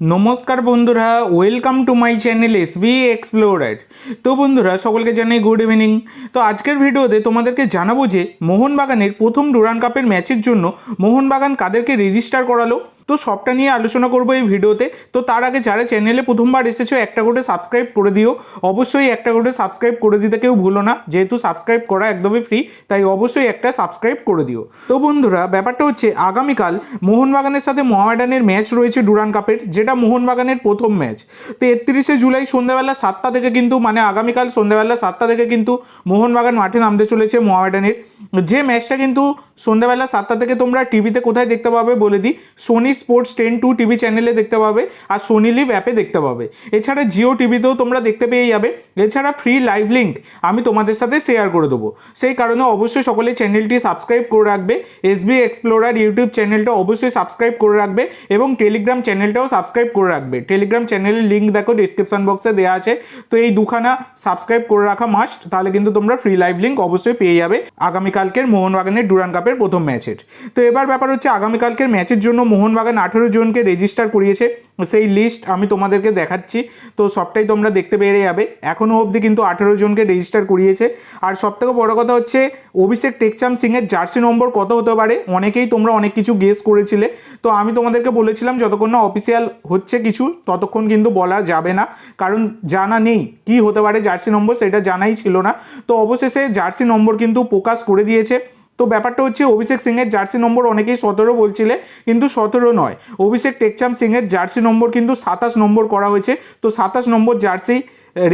নমস্কার বন্ধুরা welcome to my channel S B explorer তো বন্ধুরা, সকলকে জানাই গুড ইভিনিং তো আজকের ভিডিওতে তোমাদেরকে জানাব যে মোহনবাগানের প্রথম ডুরান কাপের ম্যাচের জন্য মোহনবাগান কাদেরকে রেজিস্টার করালো? তো সবটা নিয়ে আলোচনা করব এই ভিডিওতে। তো তার আগে যারা চ্যানেলে প্রথমবার এসেছ, একটা করে সাবস্ক্রাইব করে দিও। অবশ্যই একটা করে সাবস্ক্রাইব করে দিতে কেউ ভুলো না, যেহেতু সাবস্ক্রাইব করা একদমই ফ্রি তাই অবশ্যই একটা সাবস্ক্রাইব করে দিও। তো বন্ধুরা, ব্যাপারটা হচ্ছে আগামীকাল মোহনবাগানের সাথে মহামেডানের ম্যাচ রয়েছে ডুরান কাপের, যেটা মোহনবাগানের প্রথম ম্যাচ তো একত্রিশে জুলাই সন্ধ্যাবেলা সাতটা থেকে কিন্তু মানে আগামীকাল সন্ধ্যাবেলা সাতটা থেকে কিন্তু মোহনবাগান মাঠে নামতে চলেছে মহামেডানের। যে ম্যাচটা কিন্তু সন্ধ্যাবেলা সাতটা থেকে তোমরা টিভিতে কোথায় দেখতে পাবে বলে দিই Sony sports ten two TV চ্যানেলে দেখতে পাবে আর সোনি লিভ অ্যাপে দেখতে পাবে। এছাড়া জিও টিভিতেও তোমরা দেখতে পেয়ে যাবে। এছাড়া ফ্রি লাইভ লিঙ্ক আমি তোমাদের সাথে শেয়ার করে দেবো। সেই কারণে অবশ্যই সকলে চ্যানেলটি সাবস্ক্রাইব করে রাখবে। এসবি এক্সপ্লোরার ইউটিউব চ্যানেলটা অবশ্যই সাবস্ক্রাইব করে রাখবে এবং টেলিগ্রাম চ্যানেলটাও সাবস্ক্রাইব করে রাখবে। টেলিগ্রাম চ্যানেলের লিঙ্ক দেখো ডিসক্রিপশন বক্সে দেওয়া আছে। তো এই দুখানা সাবস্ক্রাইব করে রাখা মাস্ট তাহলে কিন্তু তোমরা ফ্রি লাইভ লিঙ্ক অবশ্যই পেয়ে যাবে আগামীকালকের মোহনবাগানের ডুরান কাপের প্রথম ম্যাচের তো এবার ব্যাপার হচ্ছে আগামীকালকের ম্যাচের জন্য মোহনবাগান আঠেরো জনকে রেজিস্টার করিয়েছে, সেই লিস্ট আমি তোমাদেরকে দেখাচ্ছি। তো সবটাই তোমরা দেখতে পেরে যাবে। এখনও অবধি কিন্তু আঠেরো জনকে রেজিস্টার করিয়েছে। আর সবথেকে বড় কথা হচ্ছে, অভিষেক টেকচাম সিংয়ের জার্সি নম্বর কত হতে পারে? অনেকেই তোমরা অনেক কিছু গেস করেছিলে। তো আমি তোমাদেরকে বলেছিলাম, যতক্ষণ না অফিসিয়াল হচ্ছে কিছু, ততক্ষণ কিন্তু বলা যাবে না। কারণ জানা নেই কি হতে পারে জার্সি নম্বর, সেটা জানাই ছিল না। তো অবশেষে জার্সি নম্বর কিন্তু প্রকাশ করে দিয়েছে। তো ব্যাপারটা হচ্ছে অভিষেক সিংয়ের জার্সি নম্বর অনেকেই সতেরো বলছিলে, কিন্তু সতেরো নয়। অভিষেক টেকচাম সিংয়ের জার্সি নম্বর কিন্তু সাতাশ নম্বর করা হয়েছে। তো সাতাশ নম্বর জার্সি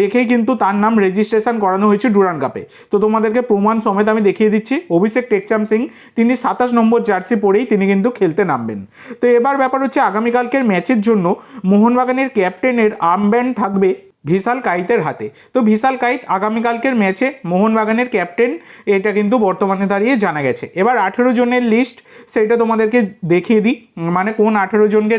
রেখেই কিন্তু তার নাম রেজিস্ট্রেশন করানো হয়েছে ডুরান কাপে। তো তোমাদেরকে প্রমাণ সমেত আমি দেখিয়ে দিচ্ছি, অভিষেক টেকচাম সিং, তিনি সাতাশ নম্বর জার্সি পরেই তিনি কিন্তু খেলতে নামবেন। তো এবার ব্যাপার হচ্ছে আগামীকালকের ম্যাচের জন্য মোহনবাগানের ক্যাপ্টেনের আর্মব্যান্ড থাকবে ভিশাল কাইতের হাতে। তো ভিশাল কাইত আগামীকালকের ম্যাচে মোহনবাগানের ক্যাপ্টেন, এটা কিন্তু বর্তমানে দাঁড়িয়ে জানা গেছে। এবার আঠেরো জনের লিস্ট সেটা তোমাদেরকে দেখিয়ে দিই। মানে কোন আঠেরো জনকে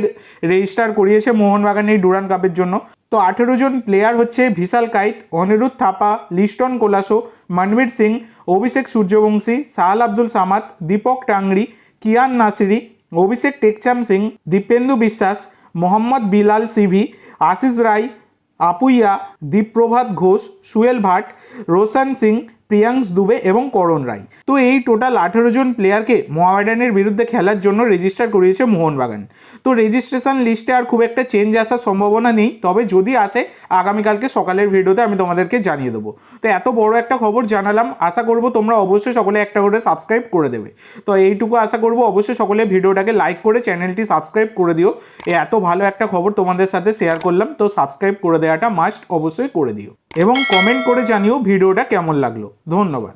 রেজিস্টার করিয়েছে মোহনবাগান এই ডুরান কাপের জন্য। তো আঠেরো জন প্লেয়ার হচ্ছে ভিশাল কাইত, অনিরুদ্ধ থাপা, লিস্টন কোলাসো, মনবীর সিং, অভিষেক সূর্যবংশী, সাহাল আব্দুল সামাদ, দীপক টাংরি, কিয়ান নাসিরি, অভিষেক টেকচাম সিং, দীপেন্দু বিশ্বাস, মোহাম্মদ বিলাল সিভি, আশিস রায় আপুইয়া দীপপ্রভাত ঘোষ সুয়েল ভাট রোশন সিং প্রিয়াংশ দুবে এবং করণ রায়। তো এই টোটাল আঠেরো জন প্লেয়ারকে মোহামেডানের বিরুদ্ধে খেলার জন্য রেজিস্টার করিয়েছে মোহনবাগান। তো রেজিস্ট্রেশন লিস্টে আর খুব একটা চেঞ্জ আসার সম্ভাবনা নেই। তবে যদি আসে, আগামীকালকে সকালের ভিডিওতে আমি তোমাদেরকে জানিয়ে দেবো। তো এত বড় একটা খবর জানালাম। আশা করব তোমরা অবশ্যই সকলে একটা করে সাবস্ক্রাইব করে দেবে। তো এইটুকু আশা করব অবশ্যই সকলে ভিডিওটাকে লাইক করে চ্যানেলটি সাবস্ক্রাইব করে দিও। এত ভালো একটা খবর তোমাদের সাথে শেয়ার করলাম। তো সাবস্ক্রাইব করে দেওয়াটা মাস্ট অবশ্যই করে দিও। এবং কমেন্ট করে জানিও ভিডিওটা কেমন লাগল। ধন্যবাদ।